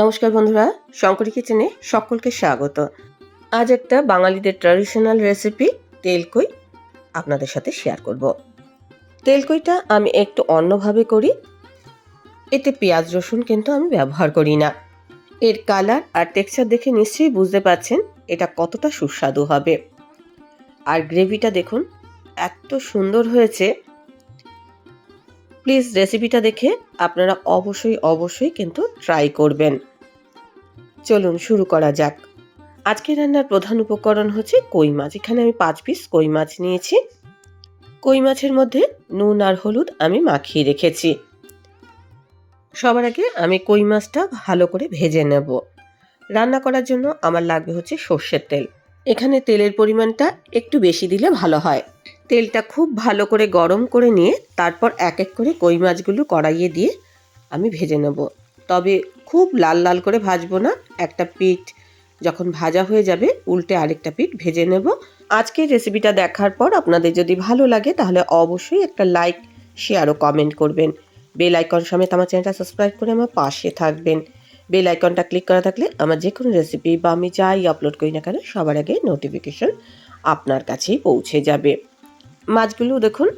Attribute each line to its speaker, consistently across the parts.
Speaker 1: নমস্কার বন্ধুরা, শঙ্করী কিচেনে সকলকে স্বাগত। আজ একটা বাঙালিদের ট্র্যাডিশনাল রেসিপি তেলকই আপনাদের সাথে শেয়ার করব। তেলকইটা আমি একটু অন্যভাবে করি, এতে পেঁয়াজ, রসুন কিন্তু আমি ব্যবহার করি না। এর কালার আর টেক্সচার দেখে নিশ্চয়ই বুঝতে পারছেন, এটা কতটা সুস্বাদু হবে। আর গ্রেভিটা দেখুন, এত সুন্দর হয়েছে প্লিজ রেসিপিটা দেখে আপনারা অবশ্যই অবশ্যই কিন্তু ট্রাই করবেন। চলুন শুরু করা যাক। আজকে রান্নার প্রধান উপকরণ হচ্ছে কই মাছ। এখানে আমি পাঁচ পিস কই মাছ নিয়েছি। কই মাছের মধ্যে নুন আর হলুদ আমি মাখিয়ে রেখেছি। সবার আগে আমি কই মাছটা ভালো করে ভেজে নেব। রান্না করার জন্য আমার লাগবে হচ্ছে সর্ষের তেল। এখানে তেলের পরিমাণটা একটু বেশি দিলে ভালো হয়। তেলটা খুব ভালো করে গরম করে নিয়ে তারপর এক এক করে কই মাছগুলো কড়াইয়ে দিয়ে আমি ভেজে নেব। তবে খুব লাল লাল করে ভাজবো না, একটা পিঠ যখন ভাজা হয়ে যাবে উল্টে আরেকটা পিঠ ভেজে নেব। আজকের রেসিপিটা দেখার পর আপনাদের যদি ভালো লাগে তাহলে অবশ্যই একটা লাইক, শেয়ার ও কমেন্ট করবেন। বেল আইকন সমেত আমার চ্যানেলটা সাবস্ক্রাইব করে আমার পাশে থাকবেন। বেল আইকনটা ক্লিক করা থাকলে আমার যে কোনো রেসিপি বা আমি যাই আপলোড করি না কেন সবার আগে নোটিফিকেশন আপনার কাছেই পৌঁছে যাবে। মাছগুলো দেখুন,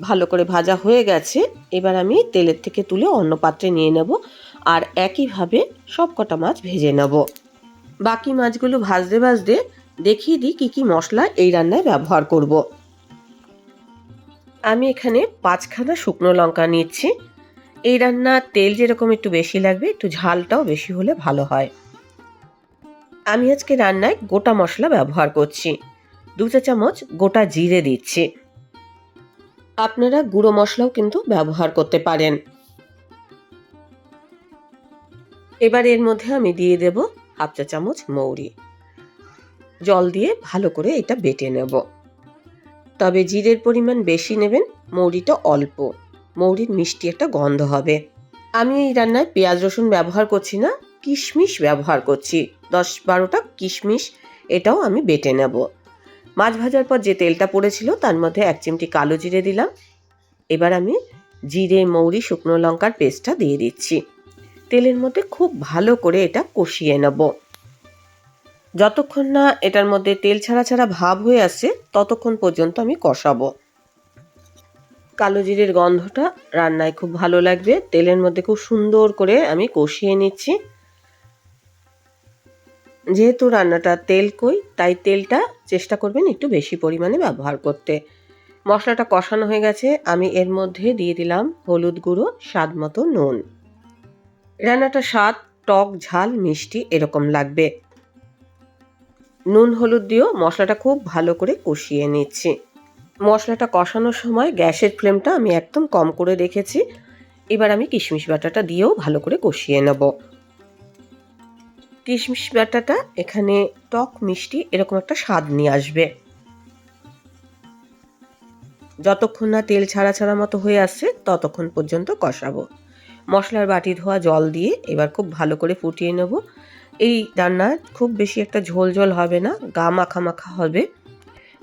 Speaker 1: ভালো করে ভাজা হয়ে গেছে। এবার আমি তেলের থেকে তুলে অন্য পাত্রে নিয়ে নেব আর একইভাবে সব কটা মাছ ভেজে নেব। বাকি মাছগুলো ভাজতে ভাজতে দেখিয়ে দিই কী কী মশলা এই রান্নায় ব্যবহার করব। আমি এখানে পাঁচখানা শুকনো লঙ্কা নিচ্ছি। এই রান্না তেল যেরকম একটু বেশি লাগবে, একটু ঝালটাও বেশি হলে ভালো হয়। আমি আজকে রান্নায় গোটা মশলা ব্যবহার করছি। দু চা চামচ গোটা জিরে দিচ্ছি। আপনারা গুঁড়ো মশলাও কিন্তু ব্যবহার করতে পারেন। এবার এর মধ্যে আমি দিয়ে দেব হাফ চা চামচ মৌরি। জল দিয়ে ভালো করে এটা বেটে নেব। তবে জিরের পরিমাণ বেশি নেবেন, মৌরিটা অল্প। মৌরির মিষ্টি একটা গন্ধ হবে। আমি এই রান্নায় পেঁয়াজ রসুন ব্যবহার করছি না, কিশমিশ ব্যবহার করছি। দশ বারোটা কিশমিশ এটাও আমি বেটে নেব। মাছ ভাজার পর যে তেলটা পড়েছিল, তার মধ্যে এক চিমটি কালো জিরে দিলাম। এবার আমি জিরে, মৌরি, শুকনো লঙ্কার পেস্টটা দিয়ে দিচ্ছি। তেলের মধ্যে খুব ভালো করে এটা কষিয়ে নেব। যতক্ষণ না এটার মধ্যে তেল ছাড়া ছাড়া ভাব হয়ে আসে ততক্ষণ পর্যন্ত আমি কষাবো। কালো জিরের গন্ধটা রান্নায় খুব ভালো লাগবে। তেলের মধ্যে খুব সুন্দর করে আমি কষিয়ে নিচ্ছি। যেহেতু রান্নাটা তেল কই, তাই তেলটা চেষ্টা করবেন একটু বেশি পরিমাণে ব্যবহার করতে। মশলাটা কষানো হয়ে গেছে, আমি এর মধ্যে দিয়ে দিলাম হলুদ গুঁড়ো, স্বাদ মতো নুন। রান্নাটা স্বাদ, টক, ঝাল, মিষ্টি এরকম লাগবে। নুন, হলুদ দিয়েও মশলাটা খুব ভালো করে কষিয়ে নিচ্ছি। মশলাটা কষানোর সময় গ্যাসের ফ্লেমটা আমি একদম কম করে রেখেছি। এবার আমি কিশমিশ বাটাটা দিয়েও ভালো করে কষিয়ে নেব। কিশমিশ বাটাটা এখানে টক মিষ্টি এরকম একটা স্বাদ নিয়ে আসবে। যতক্ষণ না তেল ছাড়া ছাড়া মতো হয়ে আসছে, ততক্ষণ পর্যন্ত কষাবো। মশলার বাটি ধোয়া জল দিয়ে এবার খুব ভালো করে ফুটিয়ে নেব। এই রান্না খুব বেশি একটা ঝোল ঝোল হবে না, গা মাখা মাখা হবে।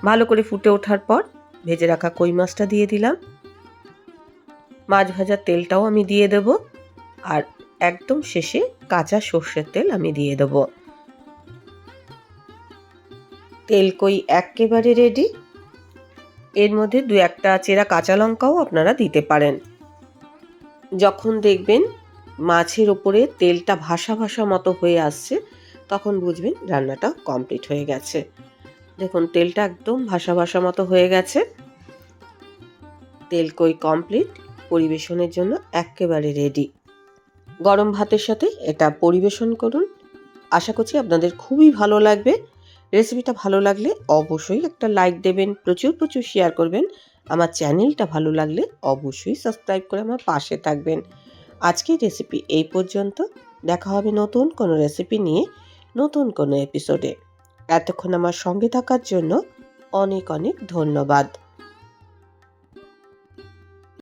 Speaker 1: ভালো করে ফুটে ওঠার পর ভেজে রাখা কই মাছটা দিয়ে দিলাম। মাছ ভাজার তেলটাও আমি দিয়ে দেব। আর একদম শেষে কাঁচা সর্ষের তেল আমি দিয়ে দেব। তেল কই একেবারে রেডি এর মধ্যে দু একটা চেরা কাঁচা লঙ্কাও আপনারা দিতে পারেন। যখন দেখবেন মাছের ওপরে তেলটা ভাসা ভাসা মতো হয়ে আসছে, তখন বুঝবেন রান্নাটা কমপ্লিট হয়ে গেছে। দেখুন, তেলটা একদম ভাসা ভাসা মতো হয়ে গেছে। তেল কই কমপ্লিট পরিবেশনের জন্য একেবারে রেডি গরম ভাতের সাথে এটা পরিবেশন করুন। আশা করছি আপনাদের খুবই ভালো লাগবে। রেসিপিটা ভালো লাগলে অবশ্যই একটা লাইক দেবেন, প্রচুর প্রচুর শেয়ার করবেন। আমার চ্যানেলটা ভালো লাগলে অবশ্যই সাবস্ক্রাইব করে আমার পাশে থাকবেন। আজকের রেসিপি এই পর্যন্ত। দেখা হবে নতুন কোনো রেসিপি নিয়ে নতুন কোনো এপিসোডে। এতক্ষণ আমার সঙ্গে থাকার জন্য অনেক অনেক ধন্যবাদ।